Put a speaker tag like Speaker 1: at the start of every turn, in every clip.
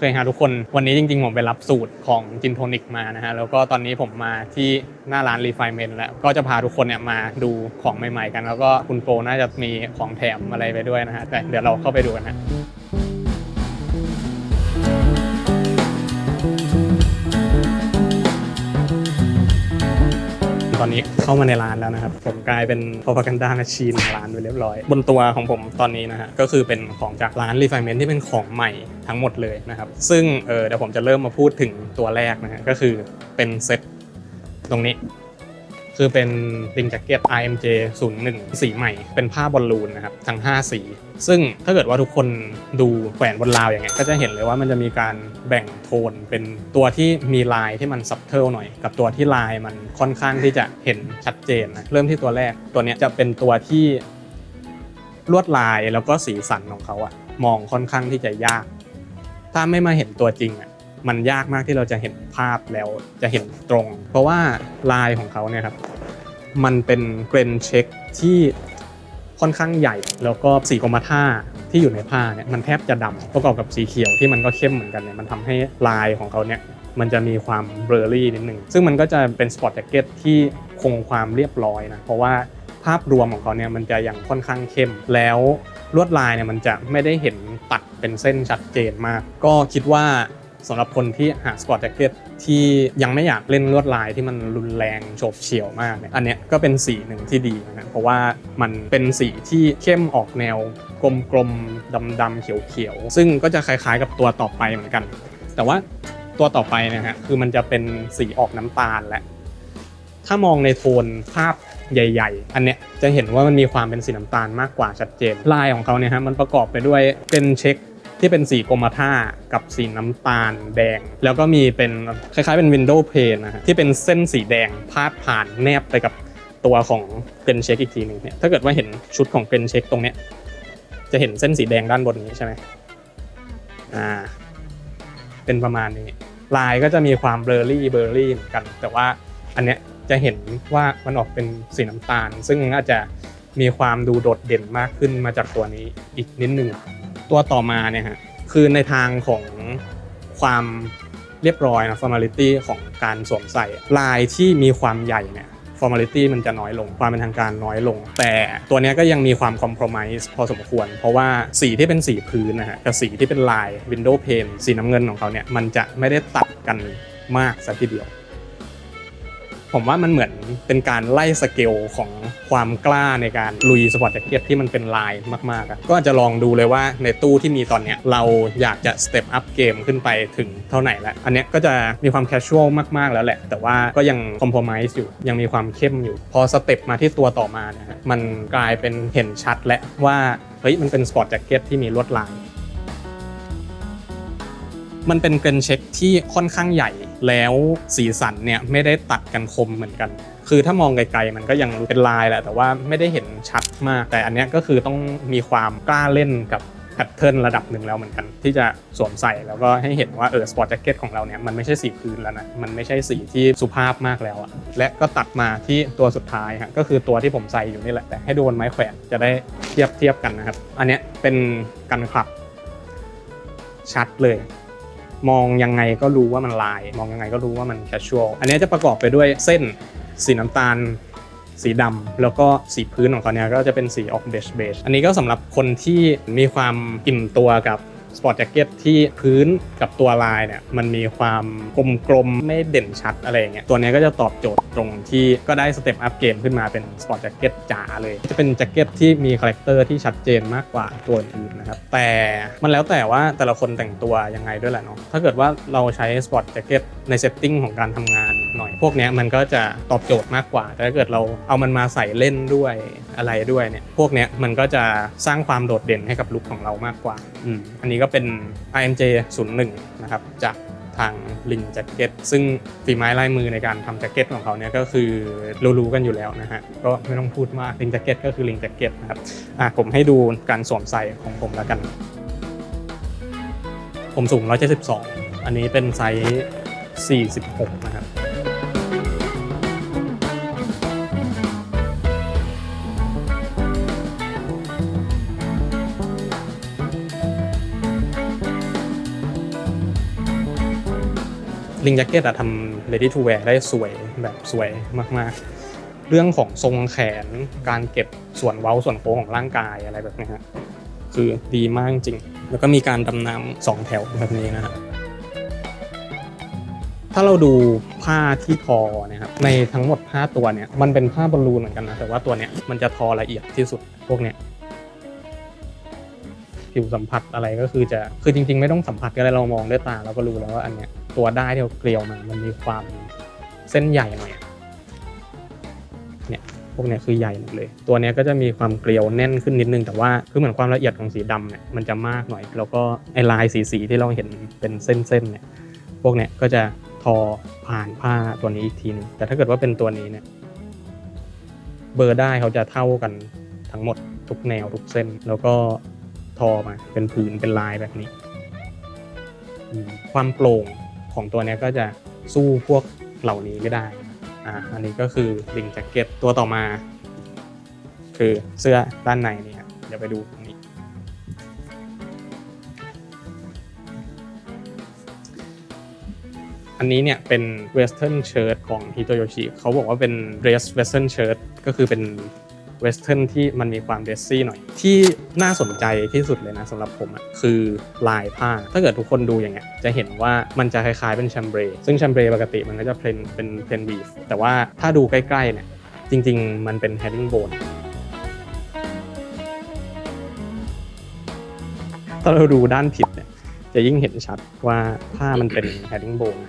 Speaker 1: เคยฮะทุกคนวันนี้จริงๆ ผมไปรับสูตรของจินโทนิกมานะฮะแล้วก็ตอนนี้ผมมาที่หน้าร้านรีไฟเมนแล้วก็จะพาทุกคนเนี่ยมาดูของใหม่ๆกัน แล้วก็คุณโปน่าจะมีของแถมอะไรไปด้วยนะฮะแต่เดี๋ยวเราเข้าไปดูกันนะ นี้เข้ามาในร้านแล้วนะครับ ผมกลายเป็น propaganda machine ของร้านไปเรียบร้อย บนตัวของผมตอนนี้นะฮะก็คือเป็นของจากร้านรีไฟเมนต์ที่เป็นของใหม่ทั้งหมดเลยนะครับ ซึ่งเออเดี๋ยวผมจะเริ่มมาพูดถึงตัวแรกนะฮะก็คือเป็นเซ็ตตรงนี้ คือเป็นดิงแจ็คเก็ต IMJ 01 สีใหม่ เป็นผ้าบอลลูนนะครับ ทั้ง 5 สี ซึ่งถ้าเกิดว่าทุกคนดูแขวนบนราวอย่างเงี้ยก็จะเห็นเลยว่ามันจะมีการแบ่งโทน เป็นตัวที่มีลายที่มันซับเทิลหน่อย กับตัวที่ลายมันค่อนข้างที่จะเห็นชัดเจนนะเริ่มที่ตัวแรกตัวเนี้ยจะเป็นตัวที่ลวดลายแล้วก็สีสันของเขาอะมองค่อนข้างที่จะยาก ถ้าไม่มาเห็นตัวจริงอะมันยากมากที่เราจะเห็นภาพแล้วจะเห็นตรง เพราะว่าลายของเขาเนี่ยครับ มันเป็นเกรนเช็คที่ค่อนข้างใหญ่ แล้วก็สีกรมท่าที่อยู่ในผ้าเนี่ยมันแทบจะดำประกอบกับสีเขียวที่มันก็เข้มเหมือนกันเนี่ยมันทำให้ลายของเขาเนี่ยมันจะมีความเบลอรี่นิดนึง ซึ่งมันก็จะเป็นสปอร์ตแจ็คเก็ตที่คงความเรียบร้อยนะ เพราะว่าภาพรวมของเขาเนี่ยมันจะยังค่อนข้างเข้ม แล้วลวดลายเนี่ยมันจะไม่ได้เห็นตัดเป็นเส้นชัดเจนมาก ก็คิดว่า สำหรับคนที่หาสปอร์ตแจ็คเก็ตที่ยังไม่อยากเล่นลวดลายที่มันรุนแรงโฉบเฉี่ยวมากเนี่ยอันเนี้ยก็เป็นสีหนึ่งที่ดีนะเพราะว่ามันเป็นสีที่เข้มออกแนวกลมๆดำๆเขียวๆซึ่งก็จะคล้ายๆกับตัวต่อไปเหมือนกัน แต่ว่าตัวต่อไปนะฮะคือมันจะเป็นสีออกน้ำตาลแหละ ถ้ามองในโทนภาพใหญ่ ๆ อันเนี้ยจะเห็นว่ามันมีความเป็นสีน้ำตาลมากกว่าชัดเจนลายของเขาเนี่ยฮะมันประกอบไปด้วยเป็นเช็ค ที่เป็นสีกรมท่ากับสีน้ำตาลแดง แล้วก็มีเป็นคล้ายๆเป็นวินโดว์เพนนะฮะที่เป็นเส้นสีแดงพาดผ่านแนบไปกับตัวของเกรนเช็คอีกทีหนึ่งเนี่ยถ้าเกิดว่าเห็นชุดของเกรนเช็คตรงเนี้ยจะเห็นเส้นสีแดงด้านบนนี้ใช่ไหมอ่าเป็นประมาณนี้ ลายก็จะมีความเบลอรี่เบลอรี่เหมือนกัน แต่ว่าอันเนี้ยจะเห็นว่ามันออกเป็นสีน้ำตาล ซึ่งอาจจะมีความดูโดดเด่นมากขึ้นมาจากตัวนี้อีกนิดนึง ตัวต่อมาเนี่ยฮะคือในทางของความเรียบร้อยนะ formality ของการสวมใส่ลายที่มีความใหญ่เนี่ย formality มันจะน้อยลง ความเป็นทางการน้อยลง แต่ตัวนี้ก็ยังมีความ compromise พอสมควร เพราะว่าสีที่เป็นสีพื้นนะฮะกับสีที่เป็นลาย window pane สีน้ำเงินของเขาเนี่ยมันจะไม่ได้ตัดกันมากสักทีเดียว ผมว่ามันเหมือนเป็นการไล่สเกลของความกล้าในการลุยสปอร์ตแจ็คเก็ตที่มันเป็นลายมากๆอะก็อาจจะลองดูเลยว่าในตู้ที่มีตอนเนี้ยเราอยากจะสเต็ปอัพเกมขึ้นไปถึงเท่าไหร่แล้ว อันเนี้ยก็จะมีความแคชชวลมากๆแล้วแหละ แต่ว่าก็ยังคอม p r o m i s e อยู่ยังมีความเข้มอยู่ พอสเต็ปมาที่ตัวต่อมานะฮะมันกลายเป็นเห็นชัดและว่าเฮ้ยมันเป็นสปอร์ตแจ็คเก็ตที่มีลวดลาย มันเป็นเกรนเช็คที่ค่อนข้างใหญ่แล้วสีสันเนี่ยไม่ได้ตัดกันคมเหมือนกัน คือถ้ามองไกลๆมันก็ยังเป็นลายแหละแต่ว่าไม่ได้เห็นชัดมาก แต่อันนี้ก็คือต้องมีความกล้าเล่นกับแพทเทิร์นระดับหนึ่งแล้วเหมือนกัน ที่จะสวมใส่แล้วก็ให้เห็นว่าเออสปอร์ตแจ็คเก็ตของเราเนี่ยมันไม่ใช่สีพื้นแล้วนะมันไม่ใช่สีที่สุภาพมากแล้วอะและก็ตัดมาที่ตัวสุดท้ายฮะก็คือตัวที่ผมใส่อยู่นี่แหละแต่ให้ดูบนไม้แขวนจะได้เทียบเทียบกันนะครับ อันนี้เป็นกันขับชัดเลย มองยังไงก็รู้ว่ามันลาย มองยังไงก็รู้ว่ามันแคชชวลอันนี้จะประกอบไปด้วยเส้นสีน้ำตาล สีดำแล้วก็สีพื้นของเขาเนี่ยก็จะเป็นสีออกเบจเบจอันนี้ก็สำหรับคนที่มีความอิ่มตัวกับ สปอร์ตแจ็คเก็ตที่พื้นกับตัวลายเนี่ยมันมีความกลมๆ ไม่เด่นชัดอะไรอย่างเงี้ยตัวนี้ก็จะตอบโจทย์ตรงที่ก็ได้สเต็ปอัพเกมขึ้นมาเป็นสปอร์ตแจ็คเก็ตจ๋าเลย จะเป็นแจ็คเก็ตที่มีคาแรคเตอร์ที่ชัดเจนมากกว่าตัวอื่นนะครับแต่มันแล้วแต่ว่าแต่ละคนแต่งตัวยังไงด้วยแหละเนาะถ้าเกิดว่าเราใช้สปอร์ตแจ็คเก็ตในเซตติ้งของการทำงานหน่อยพวกนี้มันก็จะตอบโจทย์มากกว่า แต่ถ้าเกิดเราเอามันมาใส่เล่นด้วยอะไรด้วยเนี่ยพวกนี้มันก็จะสร้างความโดดเด่นให้กับลุคของเรามากกว่าอืมอันนี้ก็เป็น IMJ 01นะครับจากทางลิงแจ็คเก็ตซึ่งฝีไม้ลายมือในการทำแจ็คเก็ตของเขาเนี่ยก็คือรู้ๆกันอยู่แล้วนะฮะก็ไม่ต้องพูดมากลิงแจ็คเก็ตก็คือลิงแจ็คเก็ตนะครับอะผมให้ดูการสวมใส่ของผมแล้วกัน ผมสูง 172 อันนี้เป็นไซส์46 นะครับ ลิงแจ็คเก็ตอะทำ ready to wear ได้สวยแบบสวยมากๆ เรื่องของทรงแขนการเก็บส่วนเว้าส่วนโค้งของร่างกายอะไรแบบนี้ฮะคือดีมากจริง แล้วก็มีการดำน้ำสองแถวแบบนี้นะฮะถ้าเราดูผ้าที่ทอเนี่ยครับในทั้งหมดผ้าตัวเนี่ยมันเป็นผ้าบอลลูนเหมือนกันนะแต่ว่าตัวเนี้ยมันจะทอละเอียดที่สุดพวกเนี้ย ผิวสัมผัสอะไรก็คือจะคือจริง ๆ ไม่ต้องสัมผัสก็ได้เรามองด้วยตาเราก็รู้แล้วว่าอันเนี้ยตัวได้ที่เราเกลียวมามันมีความเส้นใหญ่หน่อยเนี่ยพวกเนี้ยคือใหญ่หมดเลย ตัวเนี้ยก็จะมีความเกลียวแน่นขึ้นนิดนึงแต่ว่าคือเหมือนความละเอียดของสีดำเนี่ยมันจะมากหน่อย แล้วก็ไอลายสีๆที่เราเห็นเป็นเส้นๆเนี่ยพวกเนี้ยก็จะทอผ่านผ้าตัวนี้อีกทีนึงแต่ถ้าเกิดว่าเป็นตัวนี้เนี่ยเบอร์ได้เขาจะเท่ากันทั้งหมดทุกแนวทุกเส้น แล้วก็ ทอมาเป็นผืนเป็นลายแบบนี้ ความโปร่งของตัวนี้ก็จะสู้พวกเหล่านี้ไม่ได้อ่าอันนี้ก็คือลิงแจ็คเก็ตตัวต่อมา คือเสื้อด้านในนี่ครับเดี๋ยวไปดูตรงนี้ อันนี้เนี่ยเป็น western shirt ของ Hitoyoshi เขาบอกว่าเป็น dress western shirt ก็คือเป็น western ที่มันมีความ dressy หน่อย ที่น่าสนใจที่สุดเลยนะสำหรับผมอะคือลายผ้า ถ้าเกิดทุกคนดูอย่างเงี้ยจะเห็นว่ามันจะคล้ายๆเป็นแชมเบรซึ่งแชมเบรปกติมันก็จะเพลนเป็นเพลนวีฟแต่ว่าถ้าดูใกล้ๆเนี่ยจริง ๆ มันเป็น herringbone ถ้าเราดูด้านผิดเนี่ยจะยิ่งเห็นชัดว่าผ้ามันเป็น herringbone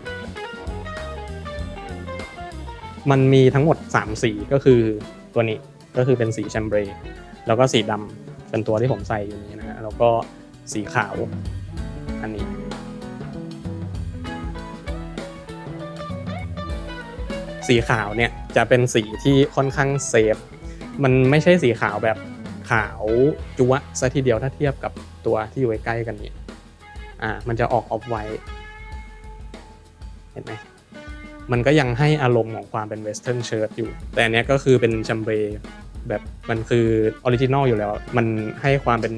Speaker 1: มันมีทั้งหมด 3 สีก็คือตัวนี้ ก็คือเป็นสีแชมเบรแล้วก็สีดำเป็นตัวที่ผมใส่อยู่นี้นะฮะแล้วก็สีขาวอันนี้ สีขาวเนี่ยจะเป็นสีที่ค่อนข้างเซฟ มันไม่ใช่สีขาวแบบขาวจุวะซะทีเดียวถ้าเทียบกับตัวที่อยู่ใกล้กันเนี่ยอ่ามันจะออกออฟไวเห็นไหม มันก็ยังให้อารมณ์ของความเป็นเวสเทิร์นเชิ้ตอยู่ แต่อันเนี้ยก็คือเป็นแชมเบรแบบมันคือออริจินอลอยู่แล้ว มันให้ความเป็น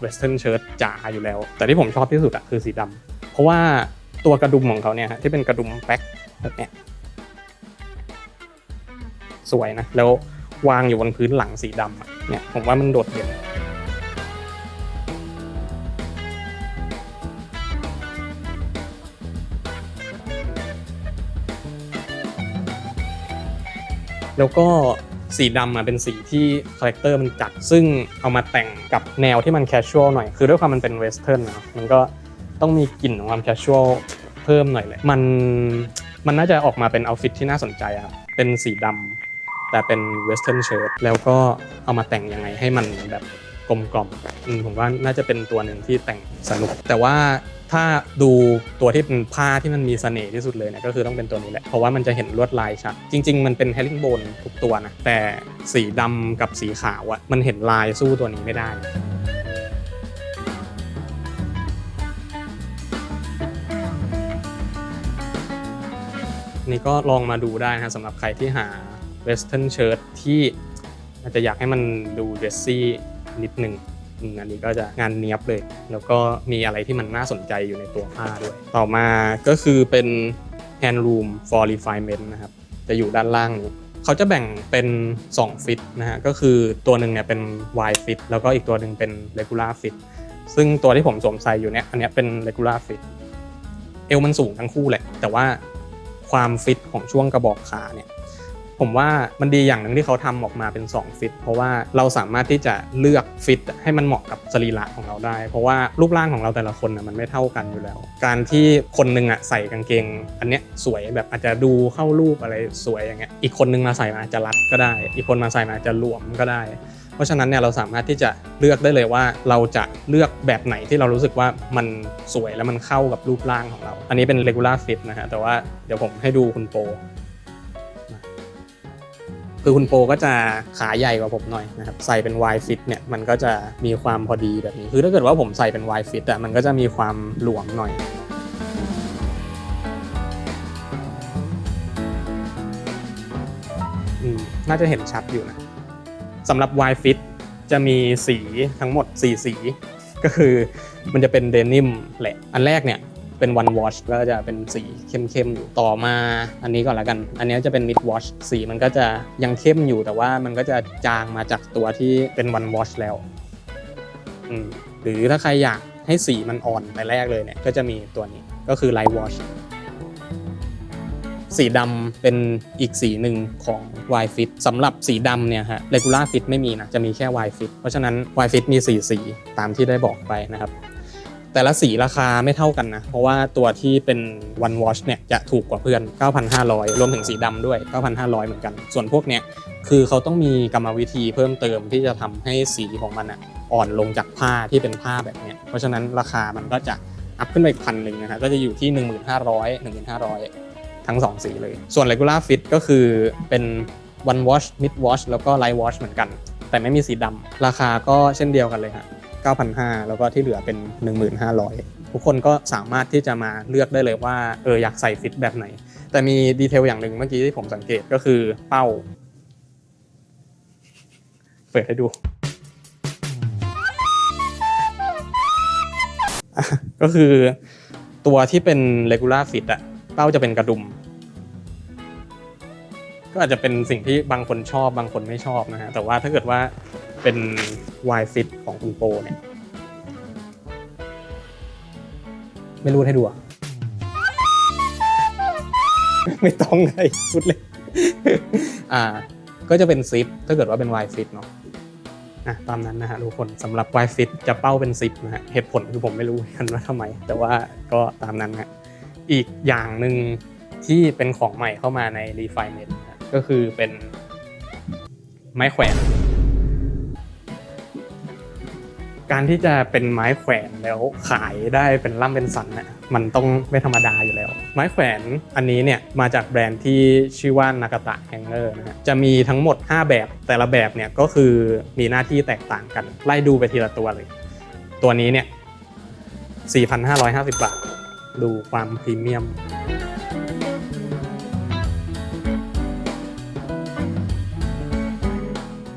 Speaker 1: เวสเทิร์นเชิ้ตจ๋าอยู่แล้ว แต่ที่ผมชอบที่สุดอะคือสีดำเพราะว่าตัวกระดุมของเขาเนี่ยฮะที่เป็นกระดุมแป๊กแบบเนี้ยสวยนะ แล้ววางอยู่บนพื้นหลังสีดำอะเนี่ยผมว่ามันโดดเด่น แล้วก็สีดำอะเป็นสีที่คาแรคเตอร์มันจัด ซึ่งเอามาแต่งกับแนวที่มันแคชชวลหน่อย คือด้วยความมันเป็นเวสเทิร์นนะมันก็ต้องมีกลิ่นของความแคชชวลเพิ่มหน่อยเลย มันมันน่าจะออกมาเป็นเอาฟิตที่น่าสนใจอะครับ เป็นสีดำแต่เป็นเวสเทิร์นเชิ้ตแล้วก็เอามาแต่งยังไงให้มันแบบกลมกล่อมผมว่าน่าจะเป็นตัวหนึ่งที่แต่งสนุก แต่ว่า ถ้าดูตัวที่เป็นผ้าที่มันมีเสน่ห์ที่สุดเลยเนี่ยก็คือต้องเป็นตัวนี้แหละ เพราะว่ามันจะเห็นลวดลายชัด จริง ๆ มันเป็นแฮร์ริงโบนทุกตัวนะ แต่สีดำกับสีขาวอะมันเห็นลายสู้ตัวนี้ไม่ได้นี่ก็ลองมาดูได้นะสำหรับใครที่หา western shirt ที่อาจจะอยากให้มันดูเดรสซี่นิดหนึ่ง อืมอันนี้ก็จะงานเนี้ยบเลย แล้วก็มีอะไรที่มันน่าสนใจอยู่ในตัวผ้าด้วย ต่อมาก็คือเป็น hand room for refinement นะครับ จะอยู่ด้านล่างนี้เขาจะแบ่งเป็น 2 ฟิตนะฮะ ก็คือตัวหนึ่งเนี่ยเป็น wide fit แล้วก็อีกตัวหนึ่งเป็น regular fit ซึ่งตัวที่ผมสวมใส่อยู่เนี่ย อันเนี้ยเป็น regular fit เอวมันสูงทั้งคู่แหละ แต่ว่าความฟิตของช่วงกระบอกขาเนี่ย ผมว่ามันดีอย่างหนึ่งที่เขาทำออกมาเป็น 2 ฟิต เพราะว่าเราสามารถที่จะเลือกฟิตให้มันเหมาะกับสรีระของเราได้ เพราะว่ารูปร่างของเราแต่ละคนนะมันไม่เท่ากันอยู่แล้ว การที่คนหนึงอะใส่กางเกง อันเนี้ยสวยแบบอาจจะดูเข้ารูปอะไรสวยอย่างเงี้ยอีกคนนึงมาใส่มาอาจจะรัดก็ได้ อีกคนมาใส่มาอาจจะหลวมก็ได้เพราะฉะนั้นเนี่ยเราสามารถที่จะเลือกได้เลยว่าเราจะเลือกแบบไหนที่เรารู้สึกว่ามันสวยแล้วมันเข้ากับรูปร่างของเรา อันนี้เป็น regular fit นะฮะแต่ว่าเดี๋ยวผมให้ดูคุณโป คือคุณโปก็จะขาใหญ่กว่าผมหน่อยนะครับใส่เป็น Y fit เนี่ยมันก็จะมีความพอดีแบบนี้ คือถ้าเกิดว่าผมใส่เป็น Y fit อะมันก็จะมีความหลวมหน่อยน่าจะเห็นชัดอยู่นะสำหรับ Y fit จะมีสีทั้งหมด 4 สี ก็คือมันจะเป็นเดนิมแหละ อันแรกเนี่ย เป็น one wash ก็จะเป็นสีเข้มๆอยู่ต่อมาอันนี้ก่อนละกัน อันนี้จะเป็น mid wash สีมันก็จะยังเข้มอยู่แต่ว่ามันก็จะจางมาจากตัวที่เป็น one wash แล้วหรือถ้าใครอยากให้สีมันอ่อนไปแรกเลยเนี่ยก็จะมีตัวนี้ก็คือ light wash สีดำเป็นอีกสีหนึ่งของ Y Fit สำหรับสีดำเนี่ยฮะ regular fit ไม่มีนะ จะมีแค่ Y Fit เพราะฉะนั้น Y Fit มี 4 สีตามที่ได้บอกไปนะครับ แต่ละสีราคาไม่เท่ากันนะ เพราะว่าตัวที่เป็น one wash เนี่ยจะถูกกว่าเพื่อน 9,500 รวมถึงสีดำด้วย 9,500 เหมือนกัน ส่วนพวกเนี้ยคือเขาต้องมีกรรมวิธีเพิ่มเติมที่จะทำให้สีของมันอะอ่อนลงจากผ้าที่เป็นผ้าแบบเนี้ย เพราะฉะนั้นราคามันก็จะอัพขึ้นไปอีกพันหนึ่งนะฮะก็จะอยู่ที่ 1,500 1,500 ทั้ง 2 สีเลย ส่วน regular fit ก็คือเป็น one wash mid wash แล้วก็ light wash เหมือนกัน แต่ไม่มีสีดำราคาก็เช่นเดียวกันเลยฮะ 9,500 แล้วก็ที่เหลือเป็น 1,500 ทุกคนก็สามารถที่จะมาเลือกได้เลยว่าเอออยากใส่ฟิตแบบไหน แต่มีดีเทลอย่างหนึ่งเมื่อกี้ที่ผมสังเกตก็คือเป้า เปิดให้ดู ก็คือตัวที่เป็น regular fit อะเป้าจะเป็นกระดุม ก็อาจจะเป็นสิ่งที่บางคนชอบบางคนไม่ชอบนะฮะแต่ว่าถ้าเกิดว่า เป็น Y fit ของคุณโปเนี่ย ไม่รู้ให้ดูอะ ไม่ต้องไงพูดเลย อ่า ก็จะเป็นซิปถ้าเกิดว่าเป็น Y fit เนาะอะตามนั้นนะฮะทุกคนสำหรับ Y fit จะเป้าเป็นซิปนะฮะเหตุผลคือผมไม่รู้เหมือนกันว่าทำไม แต่ว่าก็ตามนั้นฮะอีกอย่างหนึ่งที่เป็นของใหม่เข้ามาใน Refinement นะก็คือเป็นไม้แขวน การที่จะเป็นไม้แขวนแล้วขายได้เป็นล่ำเป็นสันน่ะมันต้องไม่ธรรมดาอยู่แล้ว ไม้แขวนอันนี้เนี่ยมาจากแบรนด์ที่ชื่อว่านากาตะแฮงเกอร์นะฮะจะมีทั้งหมด 5 แบบแต่ละแบบเนี่ยก็คือมีหน้าที่แตกต่างกัน ไล่ดูไปทีละตัวเลย ตัวนี้เนี่ย4,550 บาท ดูความพรีเมียม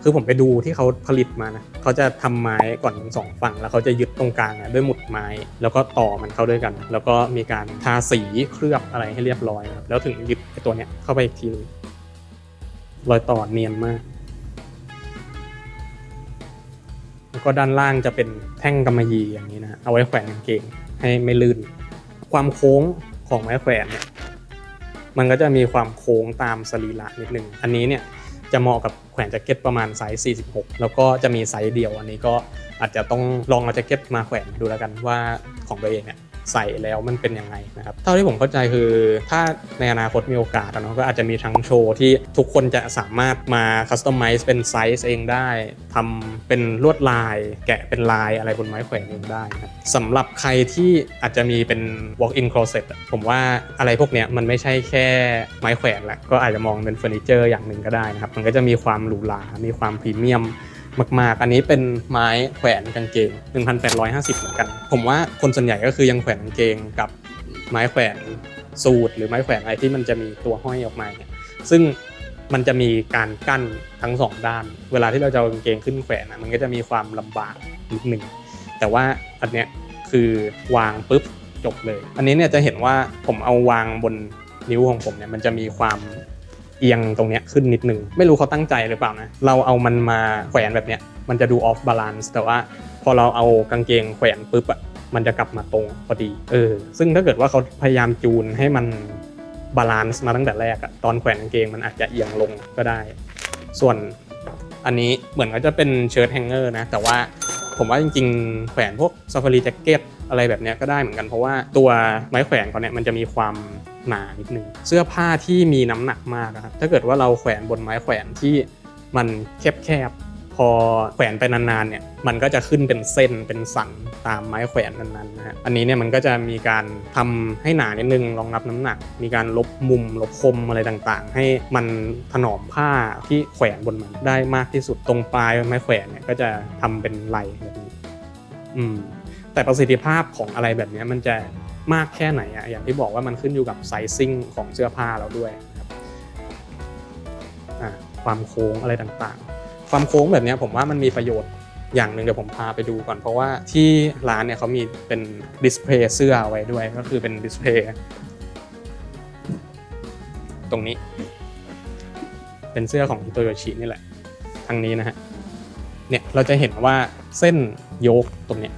Speaker 1: คือผมไปดูที่เขาผลิตมานะเขาจะทำไม้ก่อนสองฝั่ง แล้วเขาจะยึดตรงกลางเนี่ยด้วยหมุดไม้ แล้วก็ต่อมันเข้าด้วยกัน แล้วก็มีการทาสีเคลือบอะไรให้เรียบร้อยนะครับแล้วถึงยึดตัวเนี้ยเข้าไปอีกทีนึงรอยต่อเนียนมาก แล้วก็ด้านล่างจะเป็นแท่งกำมะหยี่อย่างนี้นะฮะเอาไว้แขวนกางเกงให้ไม่ลื่น ความโค้งของไม้แขวนเนี่ยมันก็จะมีความโค้งตามสรีระนิดนึงอันนี้เนี่ย จะเหมาะกับแขวนแจ็คเก็ตประมาณไซส์ 46 แล้วก็จะมีไซส์เดียวอันนี้ก็อาจจะต้องลองเอาแจ็คเก็ตมาแขวนดูแล้วกันว่าของตัวเองเนี่ย ใส่แล้วมันเป็นยังไงนะครับเท่าที่ผมเข้าใจคือถ้าในอนาคตมีโอกาสนะก็อาจจะมีทั้งโชว์ที่ทุกคนจะสามารถมาคัสตอมไมซ์เป็นไซส์เองได้ทำเป็นลวดลาย แกะเป็นลายอะไรบนไม้แขวนเองได้นะครับสำหรับใครที่อาจจะมีเป็น walk-in closet ผมว่าอะไรพวกเนี้ยมันไม่ใช่แค่ไม้แขวนแหละก็อาจจะมองเป็นเฟอร์นิเจอร์อย่างหนึ่งก็ได้นะครับมันก็จะมีความหรูหรา มีความพรีเมียม มาก ๆ อันนี้เป็นไม้แขวนกางเกง 1,850 เหมือนกัน ผมว่าคนส่วนใหญ่ก็คือยังแขวนกางเกงกับไม้แขวนสูทหรือไม้แขวนอะไรที่มันจะมีตัวห้อยออกมาเนี่ยซึ่งมันจะมีการกั้นทั้งสองด้าน เวลาที่เราจะเอากางเกงขึ้นแขวนอะมันก็จะมีความลำบากนิดหนึ่งแต่ว่าอันเนี้ยคือวางปุ๊บจบเลย อันนี้เนี่ยจะเห็นว่าผมเอาวางบนนิ้วของผมเนี่ยมันจะมีความ เอียงตรงเนี้ยขึ้นนิดนึง ไม่รู้เขาตั้งใจหรือเปล่านะ เราเอามันมาแขวนแบบเนี้ย มันจะดูออฟบาลานซ์แต่ว่าพอเราเอากางเกงแขวนปุ๊บอะมันจะกลับมาตรงพอดี เออ ซึ่งถ้าเกิดว่าเขาพยายามจูนให้มันบาลานซ์มาตั้งแต่แรกอะตอนแขวนกางเกงมันอาจจะเอียงลงก็ได้ ส่วนอันนี้เหมือนก็จะเป็นเชิ้ตแฮงเกอร์นะ แต่ว่าผมว่าจริงๆ แขวนพวกซ a ฟารีแจ็คเก็ตอะไรแบบนี้ก็ได้เหมือนกันเพราะว่าตัวไม้แขวนเขาเนี่ยมันจะมีความ หนานิดนึงเสื้อผ้าที่มีน้ำหนักมากอะครับถ้าเกิดว่าเราแขวนบนไม้แขวนที่มันแคบๆพอแขวนไปนานๆเนี่ยมันก็จะขึ้นเป็นเส้นเป็นสันตามไม้แขวนนั้นๆนะฮะอันนี้เนี่ยมันก็จะมีการทำให้หนานิดนึงรองรับน้ำหนัก มีการลบมุมลบคมอะไรต่างๆ ให้มันถนอมผ้าที่แขวนบนมันได้มากที่สุดตรงปลายไม้แขวนเนี่ยก็จะทำเป็นไหลแบบนี้อืมแต่ประสิทธิภาพของอะไรแบบนี้มันจะ มากแค่ไหนอะอย่างที่บอกว่ามันขึ้นอยู่กับไซซิ่งของเสื้อผ้าเราด้วยนะครับความโค้งอะไรต่างๆ ความโค้งแบบนี้ผมว่ามันมีประโยชน์อย่างหนึ่งเดี๋ยวผมพาไปดูก่อนเพราะว่าที่ร้านเนี่ยเขามีเป็นดิสเพลย์เสื้อไว้ด้วยก็คือเป็นดิสเพลย์ตรงนี้เป็นเสื้อของฮิโตโยชินี่แหละทางนี้นะฮะเนี่ยเราจะเห็นว่าเส้นโยกตรงเนี้ย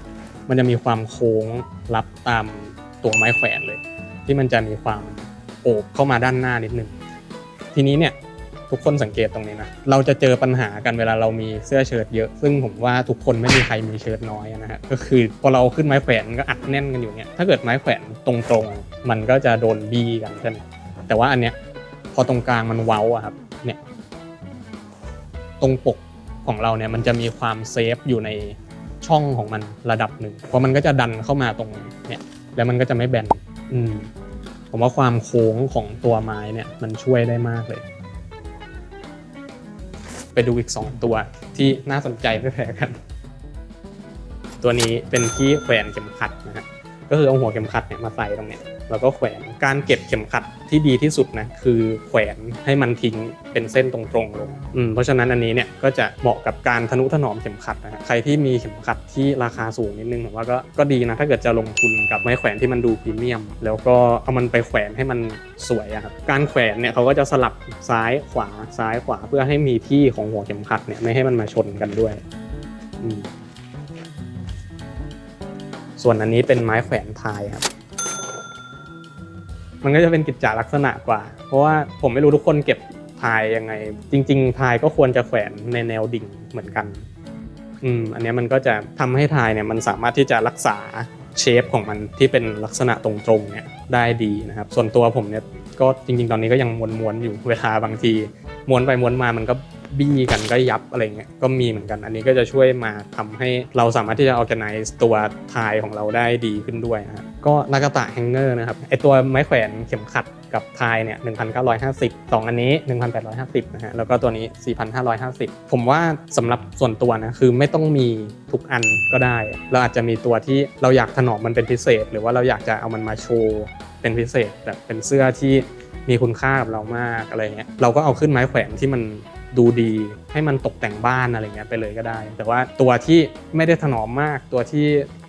Speaker 1: มันจะมีความโค้งรับตาม ตัวไม้แขวนเลย ที่มันจะมีความโอบเข้ามาด้านหน้านิดนึงทีนี้เนี่ยทุกคนสังเกตตรงนี้นะ เราจะเจอปัญหากันเวลาเรามีเสื้อเชิ้ตเยอะ ซึ่งผมว่าทุกคนไม่มีใครมีเชิ้ตน้อยนะฮะ ก็คือพอเราขึ้นไม้แขวนก็อัดแน่นกันอยู่เนี่ย ถ้าเกิดไม้แขวนตรงๆ มันก็จะโดนบีกันใช่ไหมแต่ว่าอันเนี้ยพอตรงกลางมันเว้าอะครับ เนี่ย ตรงปกของเราเนี่ยมันจะมีความเซฟอยู่ในช่องของมันระดับหนึ่ง เพราะมันก็จะดันเข้ามาตรงเนี่ย แล้วมันก็จะไม่แบนอืมผมว่าความโค้งของตัวไม้เนี่ยมันช่วยได้มากเลย ไปดูอีก 2 ตัวที่น่าสนใจไม่แพ้กัน ตัวนี้เป็นที่แขวนเข็มขัดนะฮะ ก็คือเอาหัวเข็มขัดเนี่ยมาใส่ตรงเนี้ยแล้วก็แขวนการเก็บเข็มขัดที่ดีที่สุดนะคือแขวนให้มันทิ้งเป็นเส้นตรงๆลงอืมเพราะฉะนั้นอันนี้เนี่ยก็จะเหมาะกับการทนุถนอมเข็มขัดนะฮะใครที่มีเข็มขัดที่ราคาสูงนิดนึงผมว่าก็ก็ดีนะถ้าเกิดจะลงทุนกับไม้แขวนที่มันดูพรีเมียม แล้วก็เอามันไปแขวนให้มันสวยอะครับการแขวนเนี่ยเขาก็จะสลับซ้ายขวาซ้ายขวาเพื่อให้มีที่ของหัวเข็มขัดเนี่ยไม่ให้มันมาชนกันด้วยอืม ส่วนอันนี้เป็นไม้แขวนพายครับ มันก็จะเป็นกิจจลักษณะกว่า เพราะว่าผมไม่รู้ทุกคนเก็บพายยังไง จริง ๆ พายก็ควรจะแขวนในแนวดิ่งเหมือนกัน อืม อันนี้มันก็จะทำให้ทายเนี่ยมันสามารถที่จะรักษาเชฟของมันที่เป็นลักษณะตรงๆเนี่ยได้ดีนะครับ ส่วนตัวผมเนี่ยก็จริง ๆ ตอนนี้ก็ยังม้วนๆอยู่เวลาบางทีม้วนไปม้วนมามันก็ บี้กันก็ยับอะไรเงี้ยก็มีเหมือนกัน อันนี้ก็จะช่วยมาทำให้เราสามารถที่จะ organize ตัวทายของเราได้ดีขึ้นด้วยนะฮะก็นากาตะแฮงเกอร์นะครับไอตัวไม้แขวนเข็มขัดกับทายเนี่ย 1,950สองอันนี้ 1,850 นะฮะ แล้วก็ตัวนี้ 4,550 ผมว่าสำหรับส่วนตัวนะ คือไม่ต้องมีทุกอันก็ได้ เราอาจจะมีตัวที่เราอยากถนอมมันเป็นพิเศษ หรือว่าเราอยากจะเอามันมาโชว์เป็นพิเศษแบบเป็นเสื้อที่มีคุณค่ากับเรามากอะไรเงี้ย เราก็เอาขึ้นไม้แขวนที่มัน ดูดีให้มันตกแต่งบ้านอะไรเงี้ยไปเลยก็ได้ แต่ว่าตัวที่ไม่ได้ถนอมมากตัวที่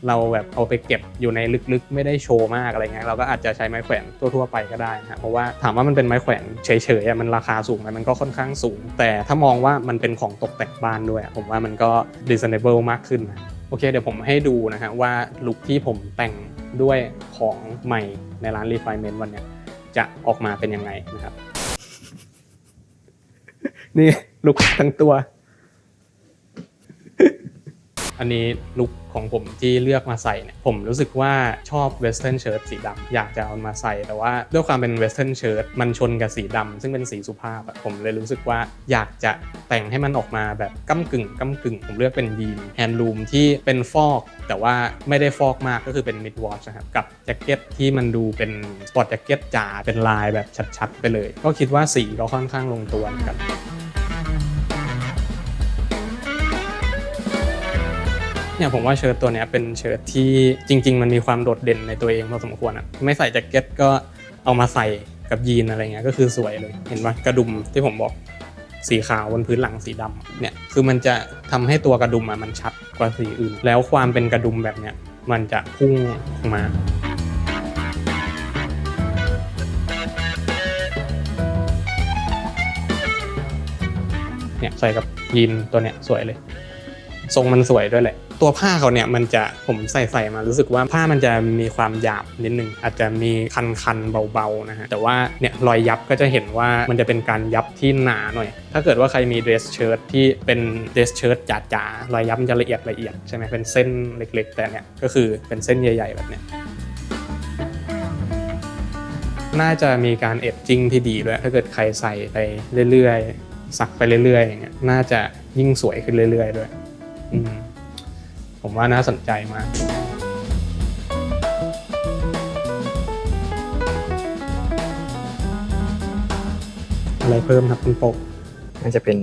Speaker 1: เราแบบเอาไปเก็บอยู่ในลึกๆ ไม่ได้โชว์มากอะไรเงี้ยเราก็อาจจะใช้ไม้แขวนทั่วๆไปก็ได้นะเพราะว่าถามว่ามันเป็นไม้แขวนเฉยๆมันราคาสูงไหมมันก็ค่อนข้างสูง แต่ถ้ามองว่ามันเป็นของตกแต่งบ้านด้วย ผมว่ามันก็ reasonable มากขึ้นนะโอเค เดี๋ยวผมให้ดูนะฮะว่าลุคที่ผมแต่งด้วยของใหม่ในร้าน refinement วันเนี้ยจะออกมาเป็นยังไงนะครับ นี่ลุกทั้งตัว อันนี้ลุคของผมที่เลือกมาใส่เนี่ยผมรู้สึกว่าชอบเวสเทิร์นเชิ้ตสีดำอยากจะเอามาใส่ แต่ว่าด้วยความเป็นเวสเทิร์นเชิ้ตมันชนกับสีดำซึ่งเป็นสีสุภาพผมเลยรู้สึกว่าอยากจะแต่งให้มันออกมาแบบก้ากึ่งก้ากึ่ง ผมเลือกเป็นยีนแฮนด์ลูมที่เป็นฟอก แต่ว่าไม่ได้ฟอกมากก็คือเป็นมิดวอชนะครับกับแจ็คเก็ตที่มันดูเป็นสปอร์ตแจ็คเก็ตจ๋าเป็นลายแบบชัดๆ ไปเลย ก็คิดว่าสีก็ค่อนข้างลงตัวกัน เนี่ยผมว่าเชิ้ตตัวเนี้ยเป็นเชิ้ตที่จริง ๆ มันมีความโดดเด่นในตัวเองพอสมควรอะไม่ใส่แจ็คเก็ตก็เอามาใส่กับยีนอะไรเงี้ยก็คือสวยเลยเห็นปะกระดุมที่ผมบอกสีขาวบนพื้นหลังสีดำเนี่ยคือมันจะทำให้ตัวกระดุมอะมันชัดกว่าสีอื่น แล้วความเป็นกระดุมแบบเนี้ยมันจะพุ่งออกมาเนี่ยใส่กับยีนตัวเนี้ยสวยเลย ทรงมันสวยด้วยแหละ ตัวผ้าเขาเนี่ยมันจะผมใส่ใส่มารู้สึกว่าผ้ามันจะมีความหยาบนิดนึง อาจจะมีคันคันๆเบาๆนะฮะแต่ว่าเนี่ยรอยยับก็จะเห็นว่ามันจะเป็นการยับที่หนาหน่อย ถ้าเกิดว่าใครมีเดรสเชิ้ตที่เป็นเดรสเชิ้ตจ๋าๆรอยยับมันจะละเอียดละเอียดใช่ไหมเป็นเส้นเล็ก ๆ แต่เนี่ยก็คือเป็นเส้นใหญ่ ๆ แบบเนี้ยน่าจะมีการเอดจิ้งที่ดีด้วย ถ้าเกิดใครใส่ไปเรื่อยๆ สักไปเรื่อยๆอย่างเงี้ยน่าจะยิ่งสวยขึ้นเรื่อยๆด้วย อืมผมว่าน่าสนใจมาก อะไรเพิ่มครับคุณปก
Speaker 2: น่าจะเป็น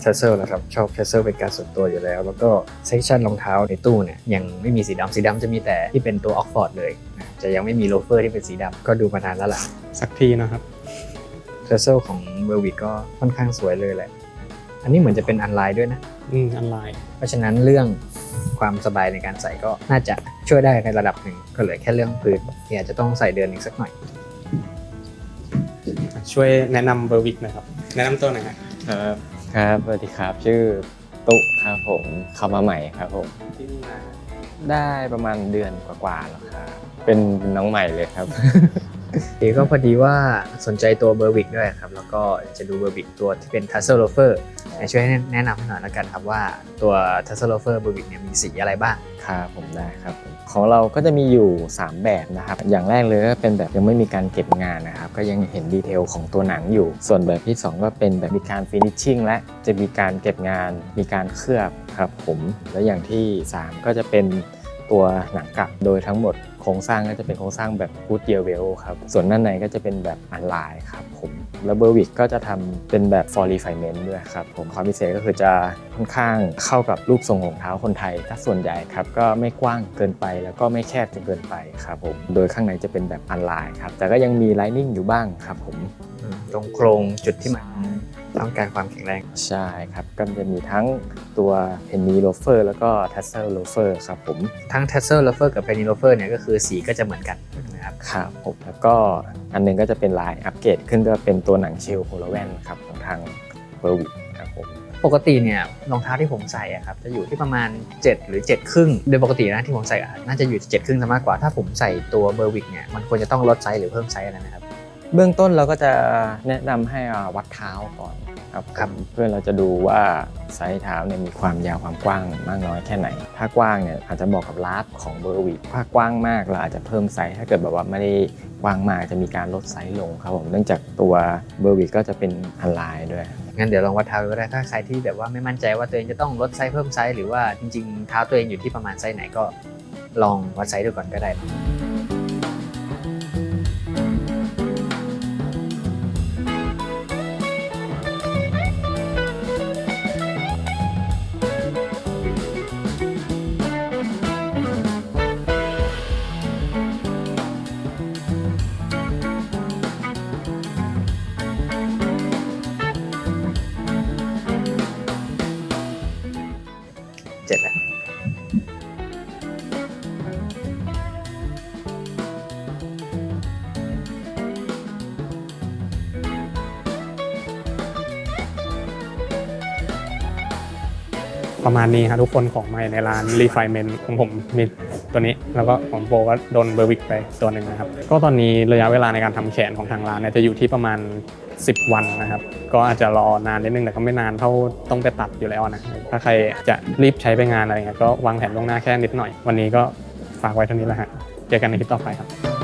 Speaker 2: เทสเซลแหละครับ ชอบเทสเซลเป็นการส่วนตัวอยู่แล้ว แล้วก็เซกชันรองเท้าในตู้เนี่ยยังไม่มีสีดำสีดำจะมีแต่ที่เป็นตัวออกฟอร์ดเลยนะจะยังไม่มีโลเฟอร์ที่เป็นสีดำก็ดูมานานแล้วล่ะ
Speaker 1: สักทีนะครับ
Speaker 2: เทสเซลของเวอร์วิกก็ค่อนข้างสวยเลยแหละ อันนี้เหมือนจะเป็นอันไลน์ด้วยนะ
Speaker 1: อืมอันไลน์
Speaker 2: เพราะฉะนั้นเรื่องความสบายในการใส่ก็น่าจะช่วยได้ในระดับหนึ่งก็เหลือแค่เรื่องพื้นที่อาจจะต้องใส่เดินอีกสักหน่อย
Speaker 1: ช่วยแนะนำเบอร์วิกหนะครับ แนะนำตัวหน่อยฮะ
Speaker 3: ครับครับสวัสดีครับ ชื่อตุครับผมเข้ามาใหม่ครับผม
Speaker 1: ที่นี่มา
Speaker 3: ได้ประมาณเดือนกว่าๆแล้วครับเป็นน้องใหม่เลยครับ
Speaker 2: เอก็พอดีว่าสนใจตัวเบอร์วิกด้วยครับ แล้วก็จะดูเบอร์วิกตัวที่เป็นทัสเซอร์โลเฟอร์ช่วยแนะนำให้หน่อยแล้วกันครับว่าตัวทัสเซอร์โลเฟอร์เบอร์วิกเนี่ยมีสีอะไรบ้าง
Speaker 3: ครับผมได้ครับของเราก็จะมีอยู่ 3 แบบนะครับ อย่างแรกเลยก็เป็นแบบยังไม่มีการเก็บงานนะครับ ก็ยังเห็นดีเทลของตัวหนังอยู่ ส่วนแบบที่ 2 ก็เป็นแบบมีการฟินิชชิ่งและจะมีการเก็บงาน มีการเคลือบครับผม แล้วอย่างที่ 3 ก็จะเป็นตัวหนังกลับโดยทั้งหมด ครงสร้างก็จะเป็นโครงสร้างแบบกูดเดียเวลครับ ส่วนด้านในก็จะเป็นแบบอันไลน์ครับผมแล้วเบอร์วิกก็จะทำเป็นแบบ for refinement ด้วยครับผมความพิเศษก็คือจะค่อนข้างเข้ากับรูปทรงของเท้าคนไทยถ้าส่วนใหญ่ครับก็ไม่กว้างเกินไปแล้วก็ไม่แคบจนเกินไปครับผมโดยข้างในจะเป็นแบบอันไลน์ครับแต่ก็ยังมีไลนิ่งอยู่บ้างครับผม
Speaker 2: ตรงโครงจุดที่มัน ต้องการความแข็งแรง
Speaker 3: ใช่ครับ ก็จะมีทั้งตัวเพนนีโลเฟอร์แล้วก็ทัสเซอร์โลเฟอร์ครับผม
Speaker 2: ทั้ง t ท s เซอร์ l o เฟอร์กับ p e n n y l o เฟอร์เนี่ยก็คือสีก็จะเหมือนกันนะครับ
Speaker 3: ครับผมแล้วก็อันหนึงก็จะเป็นลายอัปเกรดขึ้นก็เป็นตัวหนังเชลโฮโลแวนครับของทางเบอร์วิกครับผม
Speaker 2: ปกติเนี่ยรองเท้าที่ผมใส่อะครับจะอยู่ที่ประมาณ 7 หรือ7ครึ่งโดยปกตินะที่ผมใส่อะน่าจะอยู่7ครึ่งซะมากกว่าถ้าผมใส่ตัวเบอร์วิกเนี่ยมันควรจะต้องลดไซส์หรือเพิ่มไซส์อะไรนะครับ
Speaker 3: เบื้องต้นเราก็จะแนะนำให้อ่าวัดเท้าก่อน ครับ
Speaker 2: รบ
Speaker 3: เพื่อเราจะดูว่าไซส์เท้าเนี่ยมีความยาวความกว้างมากน้อยแค่ไหน ถ้ากว้างเนี่ยอาจจะบอกกับลาฟของเบอร์วิกถ้ากว้างมากเราอาจจะเพิ่มไซส์ถ้าเกิดแบบว่าไม่ได้กว้างมากจะมีการลดไซส์ลงครับผมเนื่องจากตัวเบอร์วิกก็จะเป็นออนไลน์ด้วย
Speaker 2: งั้นเดี๋ยวลองวัดเท้าดูก็ได้ถ้าใครที่แบบว่าไม่มั่นใจว่าตัวเองจะต้องลดไซส์เพิ่มไซส์หรือว่าจริงๆเท้าตัวเองอยู่ที่ประมาณไซส์ไหนก็ลองวัดไซส์ดูก่อนก็ได้
Speaker 1: ประมาณนี้ครับทุกคนของใหม่ในร้าน Refinement ของผมมีตัวนี้ แล้วก็ของโปก็โดนเบอร์วิกไปตัวหนึ่งนะครับ ก็ตอนนี้ระยะเวลาในการทำแขนของทางร้านเนี่ยจะอยู่ที่ประมาณ 10 วันนะครับ ก็อาจจะรอนานนิดนึงแต่ก็ไม่นานเท่าต้องไปตัดอยู่แล้วนะ ถ้าใครจะรีบใช้ไปงานอะไรเงี้ยก็วางแผนล่วงหน้าแค่นิดหน่อย วันนี้ก็ฝากไว้เท่านี้แหละฮะเจอกันในคลิปต่อไปครับ